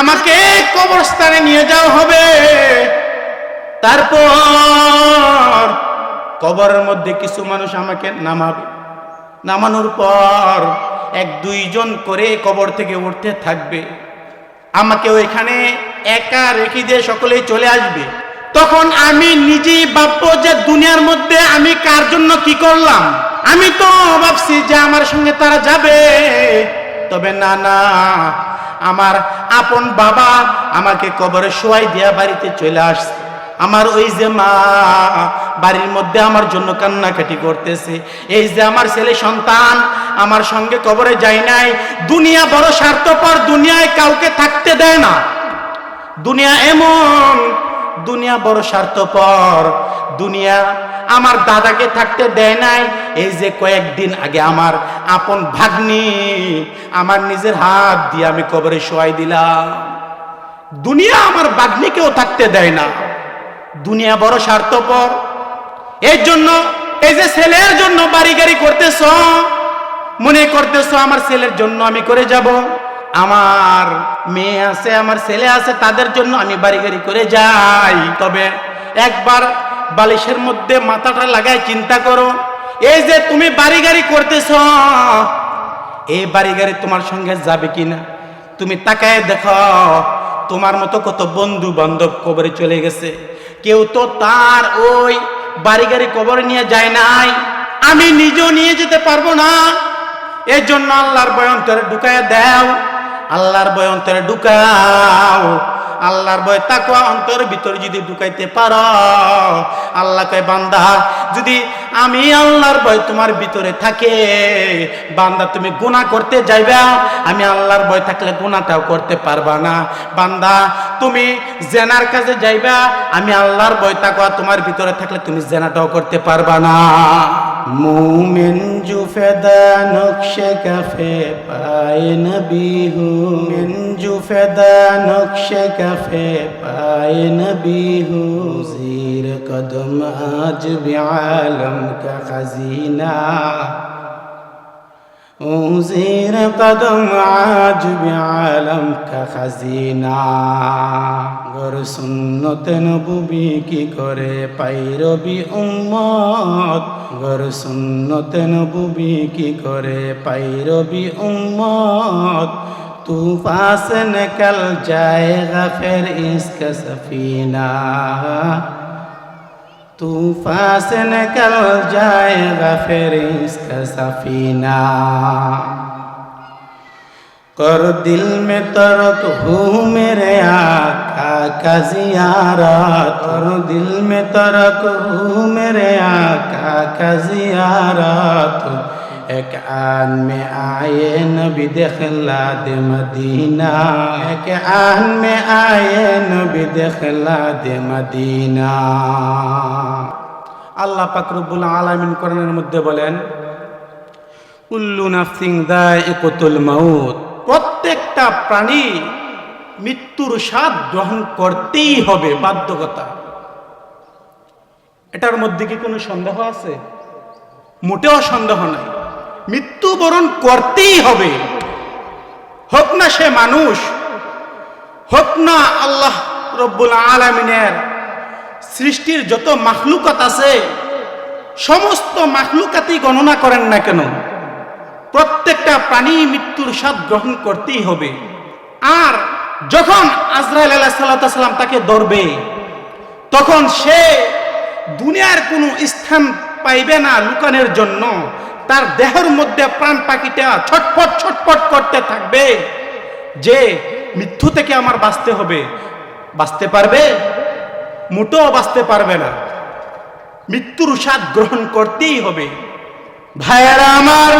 আমাকে কবরস্থানে নিয়ে যাওয়া হবে। তারপর কবরের মধ্যে কিছু মানুষ আমাকে নামাবে। নামানোর পর এক দুইজন করে কবর থেকে উঠতে থাকবে। আমাকে ওইখানে একা রেখে দিয়ে সকলেই চলে আসবে। তখন আমি নিজেই ভাববো যে দুনিয়ার মধ্যে আমি কার জন্য কি করলাম? আমি তো ভাবছি যে আমার সঙ্গে তারা যাবে। তবে না না, আমার আপন বাবা আমাকে কবরে শোয়াই দিয়া বাড়িতে চলে আসছে। আমার ওই যে মা বাড়ির মধ্যে আমার জন্য কান্নাকাটি করতেছে। এই যে আমার ছেলে সন্তান আমার সঙ্গে কবরে যায় নাই। দুনিয়া বড় স্বার্থপর, দুনিয়ায় কাউকে থাকতে দেয় না। দুনিয়া এমন, দুনিয়া বড় স্বার্থপর, দুনিয়া আমার দাদাকে থাকতে দেয় নাই। এই যে কয়েকদিন আগে আমার আপন ভাগ্নি আমার নিজের হাত দিয়ে আমি কবরে শোয়াই দিলাম। দুনিয়া আমার ভাগ্নিকেও থাকতে দেয় না। দুনিয়া বড় স্বার্থপর। এর জন্য এই যে ছেলের জন্য বাড়ি গাড়ি করতেছ, মনে করতেছ আমার ছেলের জন্য আমি করে যাব। আমার মেয়ে আছে, আমার ছেলে আছে, তাদের জন্য আমি বাড়ি গাড়ি করে যাই। তবে একবার বালিশের মধ্যে মাথাটা লাগায় চিন্তা করো। এই যে তুমি বাড়ি গাড়ি করতেছ এই বাড়ি গাড়ি তোমার সঙ্গে যাবে কিনা? তুমি তাকায় দেখো, তোমার মতো কত বন্ধু বান্ধব কবরে চলে গেছে। কেউ তো তার ওই বাড়ি গাড়ি কবরে নিয়ে যায় নাই। আমি নিজেও নিয়ে যেতে পারব না। এর জন্য আল্লাহর বয় অন্তরে ঢুকায় দাও। আল্লাহর বয় অন্তরে ঢুকাও। আল্লাহর ভয় তাকুয়া অন্তর ভিতরে যদি ঢুকাইতে পারো আল্লাহ কয় বান্দা যদি আমি আল্লাহর ভয় তোমার ভিতরে থাকে বান্দা তুমি গুনাহ করতে যাইবা আমি আল্লাহর ভয় থাকলে গুনাহটাও করতে পারবা না। বান্দা তুমি জেনার কাছে যাইবা আমি আল্লাহর ভয় তাকুয়া তোমার ভিতরে থাকলে তুমি জেনাটাও করতে পারবা না। মুমিন জুফেদা নকশে কাফে পায় নবী হুমিন جو فدا نقش کفے پائے نبی ہوں زیر قدم آج بھی عالم کا خزینہ ہوں زیر قدم آج بھی عالم کا خزینہ گر سنت نبوی کی کرے پائربی امت গর সুন্নতে নবুবি কি করে পাইরবি উম্মত तू पास निकल जाएगा फिर इसका सफीना। तूफ़ान से निकल जाएगा फिर इसका सफीना। कर दिल में तरक हूँ मेरे आका का जियारत कर दिल में तरक हूँ मेरे आका का जियारत এক আন মে আয়ে নবী দেখলা দে মদিনা। এক আন মে আয়ে নবী দেখলা দে মদিনা। আল্লাহ পাকরুবুল আলামিন কোরআনের মধ্যে বলেন উল্লু নাফসিং দায় একতুল মাউত। প্রত্যেকটা প্রাণী মৃত্যুর স্বাদ গ্রহণ করতেই হবে, বাধ্যকতা। এটার মধ্যে কি কোনো সন্দেহ আছে? মোটেও সন্দেহ নাই। মৃত্যুবরণ করতেই হবে। হোক না সে মানুষ, হোক না আল্লাহ রব্বুল আলমিনের সৃষ্টির যত মাখলুকাত আছে, সমস্ত মাখলুকাতই গণনা করেন না কেন? প্রত্যেকটা প্রাণী মৃত্যুর স্বাদ গ্রহণ করতেই হবে। আর যখন আজরাইল আলাহ সাল্লাম তাকে ধরবে, তখন সে দুনিয়ার কোনো স্থান পাইবে না লুকানের জন্য। তার দেহের মধ্যে প্রাণ পাখিটা ছটফট ছটফট করতে থাকবে যে মৃত্যু থেকে আমার বাঁচতে হবে। বাঁচতে পারবে? মোটেও বাঁচতে পারবে না। মৃত্যুর স্বাদ গ্রহণ করতেই হবে। ভাইয়েরা আমার,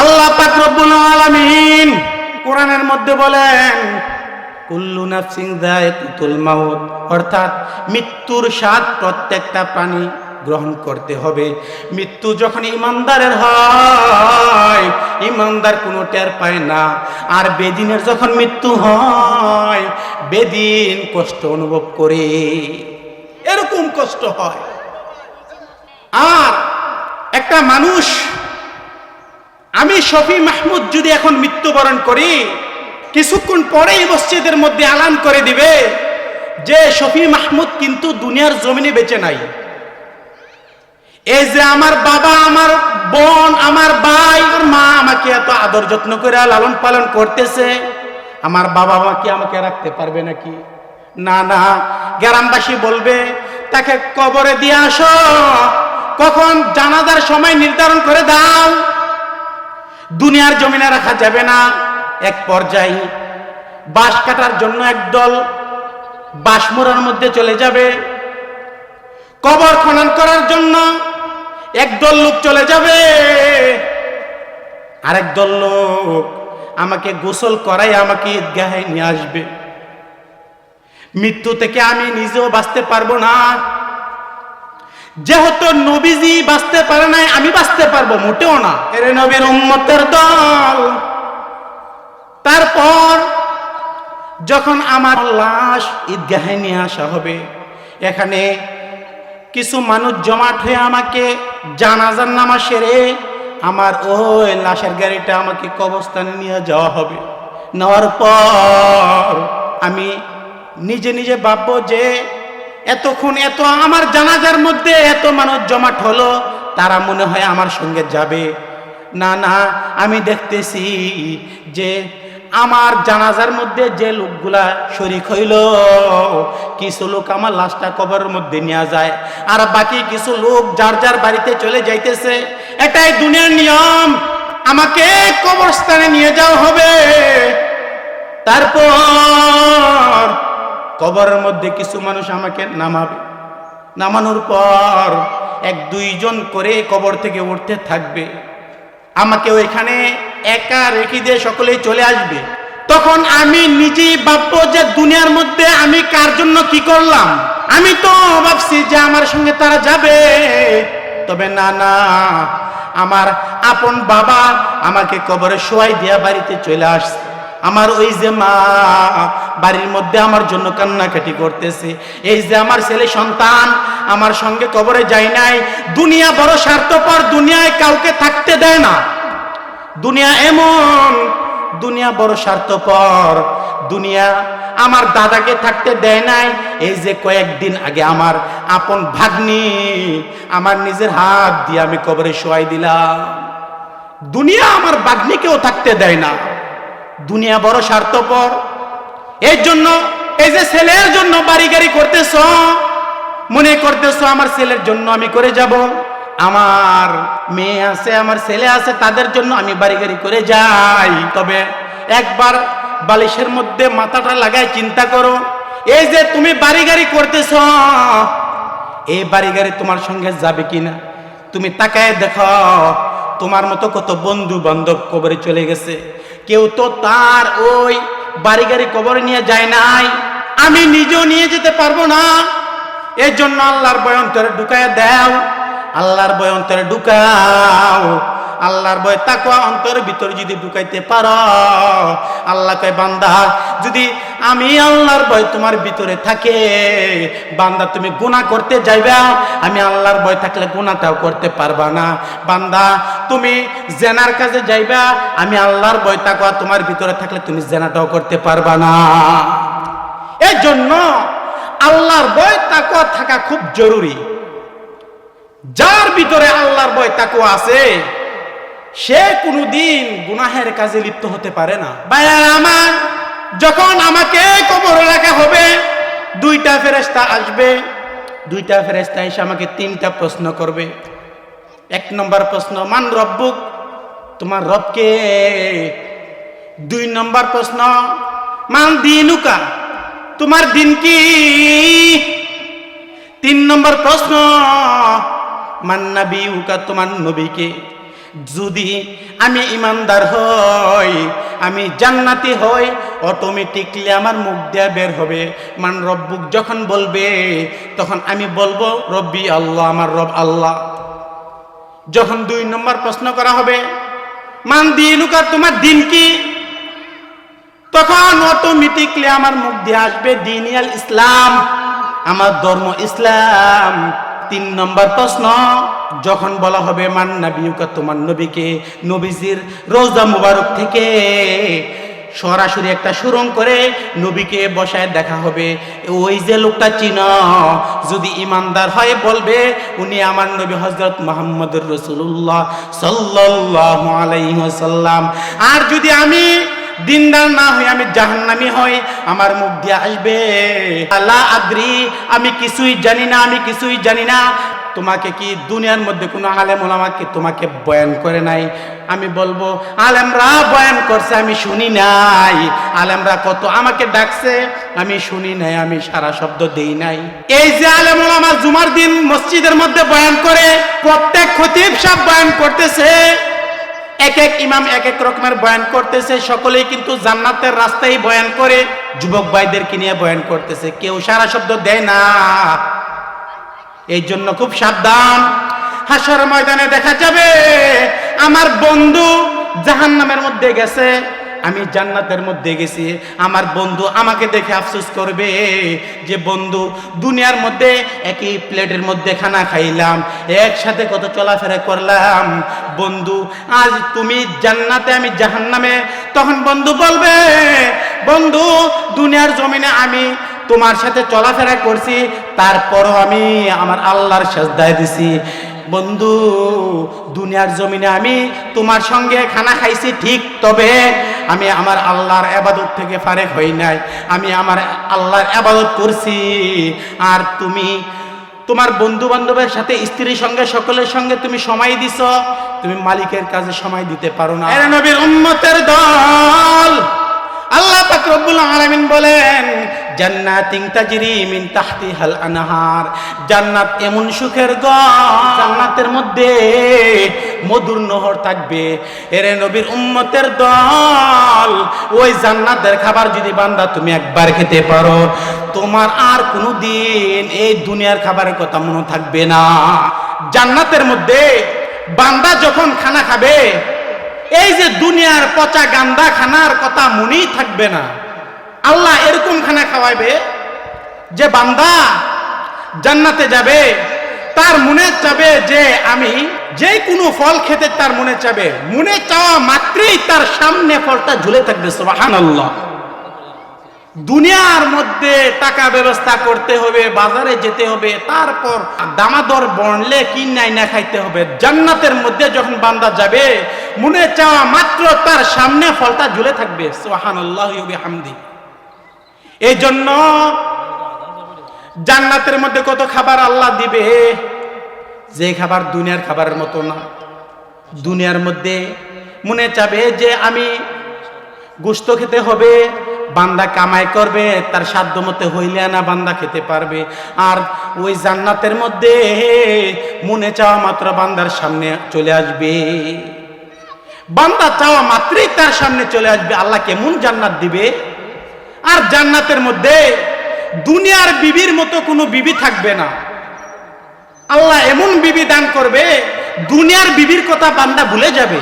আল্লাহ পাক রব্বুল আলামিন কোরআনের মধ্যে বলেন, কুল্লু নাফসিং যায়কুতুল মাউত। অর্থাৎ মৃত্যুর স্বাদ প্রত্যেকটা প্রাণী গ্রহণ করতে হবে। মৃত্যু যখন ইমানদারের হয়, ইমানদার কোনো টের পায় না। আর বেদিনের যখন মৃত্যু হয়, বেদিন কষ্ট অনুভব করে। এরকম কষ্ট হয়। আর একটা মানুষ, আমি শফি মাহমুদ যদি এখন মৃত্যুবরণ করি, কিছুক্ষণ পরেই মসজিদের মধ্যে আলান করে দিবে, যে শফি মাহমুদ কিন্তু দুনিয়ার জমিনে বেঁচে নাই। এই যে আমার বাবা, আমার বোন, আমার ভাই মা আমাকে এত আদর যত্ন করে লালন পালন করতেছে, আমার বাবা মা কি আমাকে রাখতে পারবে নাকি? না না, গ্রামবাসী বলবে, তাকে কবরে দিয়ে আসো, কখন জানাজার সময় নির্ধারণ করে দাও, দুনিয়ার জমিনে রাখা যাবে না। এক পর্যায়ে বাঁশ কাটার জন্য একদল বাঁশমোড়ার মধ্যে চলে যাবে। কবর খনন করার জন্য একদল লোক চলে যাবে। আরেক দল লোক আমাকে গোসল করাই আমাকে ঈদগাহে নিয়ে আসবে। মৃত্যু থেকে আমি নিজেও বাঁচতে পারব না। যেহেতু নবীজি বাঁচতে পারে নাই, আমি বাঁচতে পারব, মোটেও না। এর নবীর উম্মতের দল। তারপর যখন আমার লাশ ঈদগাহে নিয়ে আসা হবে, এখানে কিছু মানুষ জমাট হয়ে আমাকে জানাজার নামা সেরে, আমার ওই লাশের গাড়িটা আমাকে কবরস্থানে নিয়ে যাওয়া হবে। নেওয়ার পর আমি নিজে নিজে ভাববো যে, এতক্ষণ এত আমার জানাজার মধ্যে এত মানুষ জমাট হলো, তারা মনে হয় আমার সঙ্গে যাবে। না না, আমি দেখতেছি যে আমার জানাজার মধ্যে যে লোকগুলা শরিক হইল, কিছু লোক আমার লাশটা কবরের মধ্যে নেওয়া যায়, আর বাকি কিছু লোক যার যার বাড়িতে চলে যাইতেছে। এটাই দুনিয়ার নিয়ম। আমাকে কবরস্থানে নিয়ে যাওয়া হবে। তারপর কবরের মধ্যে কিছু মানুষ আমাকে নামাবে। নামানোর পর এক দুইজন করে কবর থেকে উঠতে থাকবে। আমাকে ওইখানে একা রেখে দিয়ে সকলেই চলে আসবে। তখন আমি নিজেই ভাববো যে দুনিয়ার মধ্যে আমি কার জন্য কি করলাম। আমি তো ভাবছি যে আমার সঙ্গে তারা যাবে। তবে না না, আমার আপন বাবা আমাকে কবরে শোয়াই দিয়া বাড়িতে চলে আসছে। আমার ওই যে মা বাড়ির মধ্যে আমার জন্য কান্নাকাটি করতেছে। এই যে আমার ছেলে সন্তান, আমার সঙ্গে কবরে যায় নাই। দুনিয়া বড় স্বার্থপর, দুনিয়ায় কাউকে থাকতে দেয় না। দুনিয়া এমন, দুনিয়া বড় স্বার্থপর। দুনিয়া আমার দাদাকে থাকতে দেয় নাই। এই যে কয়েকদিন আগে আমার আপন ভাগ্নি, আমার নিজের হাত দিয়ে আমি কবরে শোয়াই দিলাম। দুনিয়া আমার ভাগ্নিকেও থাকতে দেয় না। দুনিয়া বড় স্বার্থপর। এর জন্য, এই যে ছেলের জন্য বাড়ি গাড়ি করতেছ, মনে করতেছ আমার ছেলের জন্য আমি করে যাব। আমার মেয়ে আছে, আমার ছেলে আছে, তাদের জন্য আমি বাড়ি গাড়ি করে যাই। তবে একবার বালিশের মধ্যে মাথাটা লাগায় চিন্তা করো। এই যে তুমি বাড়ি গাড়ি করতেছ এই বাড়ি গাড়ি তোমার সঙ্গে যাবে কিনা? তুমি তাকায় দেখো, তোমার মতো কত বন্ধু বান্ধব কবরে চলে গেছে। কেউ তো তার ওই বাড়ি গাড়ি কবর নিয়ে যায় নাই। আমি নিজেও নিয়ে যেতে পারব না। এর জন্য আল্লাহর বয়ন্তরে ঢুকায় দেও। আল্লাহর বয়ন্তরে ঢুকাও। আল্লাহর ভয় তাকুয়া অন্তরের ভিতরে যদি ঢুকাইতে পারো, আল্লাহ কয়, বান্দা, যদি আমি আল্লাহর ভয় তোমার ভিতরে থাকে, বান্দা, তুমি গুনাহ করতে যাইবা, আমি আল্লাহর ভয় থাকলে গুনাহটাও করতে পারবা না। বান্দা, তুমি জেনার কাজে যাইবা, আমি আল্লাহর ভয় তাকুয়া তোমার ভিতরে থাকলে তুমি জেনাটাও করতে পারবা না। এই জন্য আল্লাহর ভয় তাকুয়া থাকা খুব জরুরি। যার ভিতরে আল্লাহর ভয় তাকুয়া আছে সে কোনোদিন গুনাহের কাজে লিপ্ত হতে পারে না। ভাইয়া আমার, যখন আমাকে কবরে রাখা হবে, দুইটা ফেরেস্তা আসবে। দুইটা ফেরেস্তা এসে আমাকে তিনটা প্রশ্ন করবে। এক নম্বর প্রশ্ন, মান রব্বুক? তোমার রবকে। দুই নম্বর প্রশ্ন, মান দিনুকা? তোমার দিন কি? তিন নম্বর প্রশ্ন, মান নবী উকা তোমার নবীকে। যদি আমি ইমানদার হই, আমি জান্নাতি হই অটোমেটিকলি আমার মুখ দেয়া বের হবে। মান রব্বুক যখন বলবে, তখন আমি বলব, রব্বি আল্লাহ, আমার রব আল্লাহ। যখন দুই নম্বর প্রশ্ন করা হবে, মান দিনুকার তোমার দিন কি? তখন অটোমেটিকলি আমার মুখ দিয়ে আসবে, দিনিয়াল ইসলাম, আমার ধর্ম ইসলাম। তিন নম্বর প্রশ্ন, যখন বলা হবে, মান নবীকা তোমার নবীকে, নবীজির রোজা মুবারক থেকে সরাসরি একটা সুরং করে নবীকে বসায় দেখা হবে, ওই যে লোকটা চিন, যদি ইমানদার হয় বলবে, উনি আমার নবী হজরত মোহাম্মদুর রসুল্লাহ সাল্লাহ আলাইসাল্লাম আর যদি আমি দিনদার না হই আমি জাহান্নামি হই, আমার মুখ দিয়ে আসবে আল্লাহ আদ্রি, আমি কিছুই জানি না, আমি কিছুই জানি না। তোমাকে কি দুনিয়ার মধ্যে কোনো আলেম ওলামাকে তোমাকে বয়ান করে নাই? আমি বলব, আলেমরা বয়ান করছে, আমি শুনি নাই। আলেমরা কত আমাকে ডাকছে, আমি শুনি নাই, আমি সারা শব্দ দেই নাই। এই যে আলেম ওলামা জুমার দিন মসজিদের মধ্যে বয়ান করে, প্রত্যেক খতিব সব বয়ান করতেছে। এক এক ইমাম এক এক রকমের বয়ান করতেছে। সকলেই কিন্তু জান্নাতের রাস্তায় বয়ান করে, যুবক ভাইদেরকে নিয়ে বয়ান করতেছে। কেউ সারা শব্দ দেয় না। এই জন্য খুব সাবধান। হাসার ময়দানে দেখা যাবে, আমার বন্ধু জাহান নামের মধ্যে গেছে। আমি জান্নাতের মধ্যে গেছি। আমার বন্ধু আমাকে দেখে আফসোস করবে যে, বন্ধু, দুনিয়ার মধ্যে একই প্লেটের মধ্যে খানা খাইলাম, একসাথে কত চলাফেরা করলাম। বন্ধু, আজ তুমি জান্নাতে, আমি জাহান্নামে। তখন বন্ধু বলবে, বন্ধু, দুনিয়ার জমিনে আমি তোমার সাথে চলাফেরা করছি, তারপরও আমি আমার আল্লাহর সাজদায় দিছি। বন্ধু, দুনিয়ার জমিনে আমি তোমার সঙ্গে খানা খাইছি ঠিক তবে আমি আমার আল্লাহর আবাদত থেকে ফারেক হই নাই। আমি আমার আল্লাহর আবাদত করছি। আর তুমি তোমার বন্ধু বান্ধবের সাথে স্ত্রীর সঙ্গে, সকলের সঙ্গে তুমি সময় দিছ। তুমি মালিকের কাজে সময় দিতে পারো না। দল। আল্লাহ পাক রব্বুল আলামিন বলেন জান্নাতিন তাজরি মিন তাহতিহাল আনহার। জান্নাত এমন সুখের ঘর, জান্নাতের মধ্যে মধুর নহর থাকবে। এরে নবীর উম্মতের দল, ওই জান্নাতের খাবার যদি বান্দা তুমি একবার খেতে পারো, তোমার আর কোনো দিন এই দুনিয়ার খাবারের কথা মনে থাকবে না। জান্নাতের মধ্যে বান্দা যখন খানা খাবে এই যে দুনিয়ার পচা গান্দা খানার কথা মনেই থাকবে না। আল্লাহ এরকম খানা খাওয়াইবে যে বান্দা জান্নাতে যাবে, তার মনে চাবে যে আমি যে কোনো ফল খেতে তার মনে চাবে। মনে চাওয়া মাত্রই তার সামনে ফলটা ঝুলে থাকবে সোহান আল্লাহ দুনিয়ার মধ্যে টাকা ব্যবস্থা করতে হবে, বাজারে যেতে হবে, তারপর দামাদর বনলে কি নাই না খাইতে হবে। জান্নাতের মধ্যে যখন বান্দা যাবে, মনে চাওয়া মাত্র তার সামনে ফলটা ঝুলে থাকবে। হামদি এই জন্য জান্নাতের মধ্যে কত খাবার আল্লাহ দিবে? যে খাবার দুনিয়ার খাবারের মতো না। দুনিয়ার মধ্যে মনে চাবে যে আমি গোস্ত খেতে হবে বান্দা কামাই করবে, তার সাধ্য মতে হইলে না বান্দা খেতে পারবে। আর ওই জান্নাতের মধ্যে মনে চাওয়া মাত্র বান্দার সামনে চলে আসবে। বান্দা চাওয়া মাত্রই তার সামনে চলে আসবে আল্লাহ কেমন জান্নাত দিবে। আর জান্নাতের মধ্যে দুনিয়ার বিবির মতো কোনো বিবি থাকবে না। আল্লাহ এমন বিবি দান করবে, দুনিয়ার বিবির কথা বান্দা ভুলে যাবে।